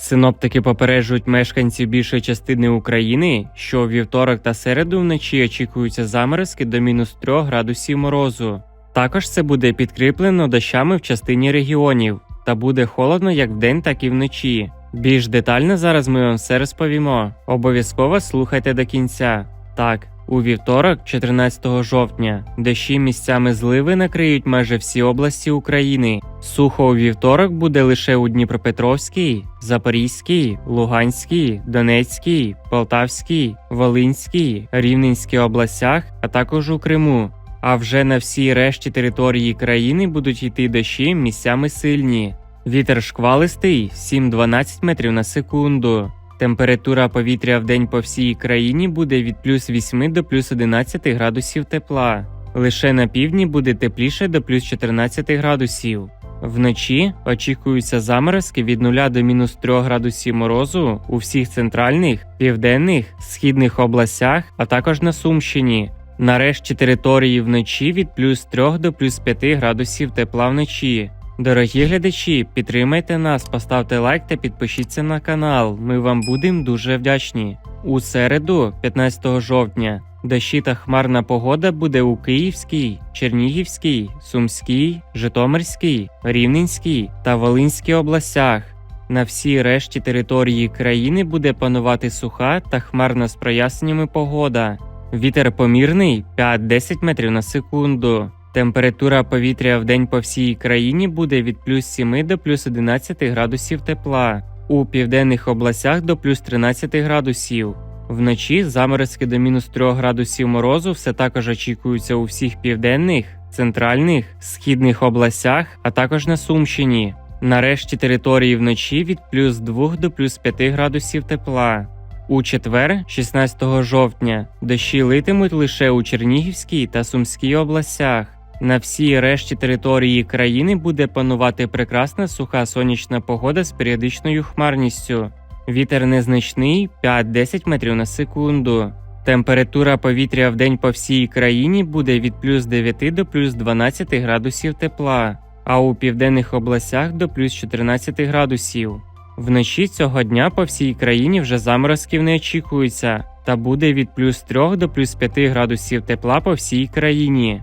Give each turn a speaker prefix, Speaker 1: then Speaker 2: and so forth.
Speaker 1: Синоптики попереджують мешканців більшої частини України, що у вівторок та середу вночі очікуються заморозки до мінус 3 градусів морозу. Також це буде підкріплено дощами в частині регіонів, та буде холодно як вдень, так і вночі. Більш детально зараз ми вам все розповімо. Обов'язково слухайте до кінця. Так, у вівторок, 14 жовтня, дощі місцями зливи накриють майже всі області України. Сухо у вівторок буде лише у Дніпропетровській, Запорізькій, Луганській, Донецькій, Полтавській, Волинській, Рівненській областях, а також у Криму. А вже на всій решті території країни будуть йти дощі місцями сильні. Вітер шквалистий 7-12 метрів на секунду. Температура повітря в день по всій країні буде від плюс 8 до плюс 11 градусів тепла. Лише на півдні буде тепліше до плюс 14 градусів. Вночі очікуються заморозки від 0 до мінус 3 градусів морозу у всіх центральних, південних, східних областях, а також на Сумщині. Нарешті території вночі від плюс 3 до плюс 5 градусів тепла вночі. Дорогі глядачі, підтримайте нас, поставте лайк та підпишіться на канал. Ми вам будемо дуже вдячні. У середу, 15 жовтня, дощі та хмарна погода буде у Київській, Чернігівській, Сумській, Житомирській, Рівненській та Волинській областях. На всій решті території країни буде панувати суха та хмарна з проясненнями погода. Вітер помірний 5-10 метрів на секунду. Температура повітря в день по всій країні буде від плюс 7 до плюс 11 градусів тепла, у південних областях до плюс 13 градусів. Вночі заморозки до мінус 3 градусів морозу все також очікуються у всіх південних, центральних, східних областях, а також на Сумщині. Нарешті території вночі від плюс 2 до плюс 5 градусів тепла. У четвер, 16 жовтня, дощі литимуть лише у Чернігівській та Сумській областях. На всій решті території країни буде панувати прекрасна суха сонячна погода з періодичною хмарністю. Вітер незначний 5-10 метрів на секунду. Температура повітря в день по всій країні буде від плюс 9 до плюс 12 градусів тепла, а у південних областях до плюс 14 градусів. Вночі цього дня по всій країні вже заморозків не очікується, та буде від плюс 3 до плюс 5 градусів тепла по всій країні.